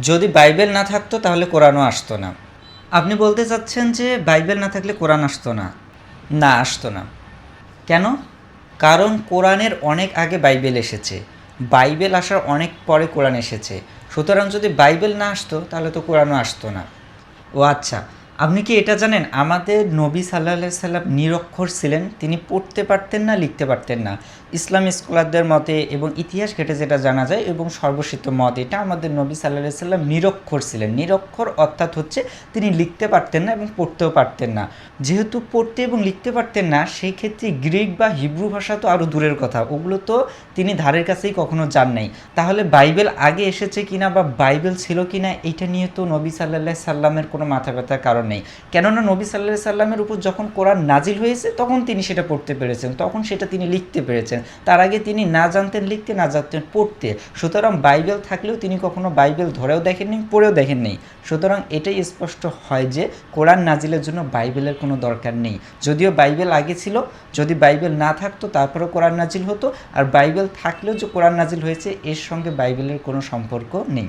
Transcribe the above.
যদি বাইবেল না থাকতো, তাহলে কোরআনও আসতো না। আপনি বলতে চাচ্ছেন যে বাইবেল না থাকলে কোরআন আসতো না? না, আসতো না। কেন? কারণ কোরআনের অনেক আগে বাইবেল এসেছে। বাইবেল আসার অনেক পরে কোরআন এসেছে। সুতরাং যদি বাইবেল না আসতো, তাহলে তো কোরআনও আসতো না। ও আচ্ছা আপনি কি এটা জানেন? আমাদের নবী সাল্লাহ সাল্লাম নিরক্ষর ছিলেন। তিনি পড়তে পারতেন না, লিখতে পারতেন না। ইসলাম স্কলারদের মতে এবং ইতিহাস ঘেটে যেটা জানা যায় এবং সর্বসিদ্ধ মত, এটা আমাদের নবী সাল্লাহ সাল্লাম নিরক্ষর ছিলেন। নিরক্ষর অর্থাৎ হচ্ছে তিনি লিখতে পারতেন না এবং পড়তেও পারতেন না। যেহেতু পড়তে এবং লিখতে পারতেন না, সেই ক্ষেত্রে গ্রিক বা হিব্রু ভাষা তো আরও দূরের কথা। ওগুলো তো তিনি ধারের কাছেই কখনো যান নাই। তাহলে বাইবেল আগে এসেছে কিনা বা বাইবেল ছিল কিনা এটা নিয়ে তো নবী সাল্লাহ সাল্লামের কোনো মাথা ব্যথার কারণ নেই। কেননা নবী সাল্লাহ সাল্লামের উপর যখন কোরআন নাজিল হয়েছে, তখন তিনি সেটা পড়তে পেরেছেন, তখন সেটা তিনি লিখতে পেরেছেন। তার আগে তিনি না জানতেন লিখতে, না জানতেন পড়তে। সুতরাং বাইবেল থাকলেও তিনি কখনো বাইবেল ধরেও দেখেননি, পড়েও দেখেননি। সুতরাং এটাই স্পষ্ট হয় যে, কোরআন নাজিলের জন্য বাইবেলের কোনো দরকার নেই। যদিও বাইবেল আগে ছিল, যদি বাইবেল না থাকতো তারপরেও কোরআন নাজিল হতো। আর বাইবেল থাকলেও যে কোরআন নাজিল হয়েছে, এর সঙ্গে বাইবেলের কোনো সম্পর্ক নেই।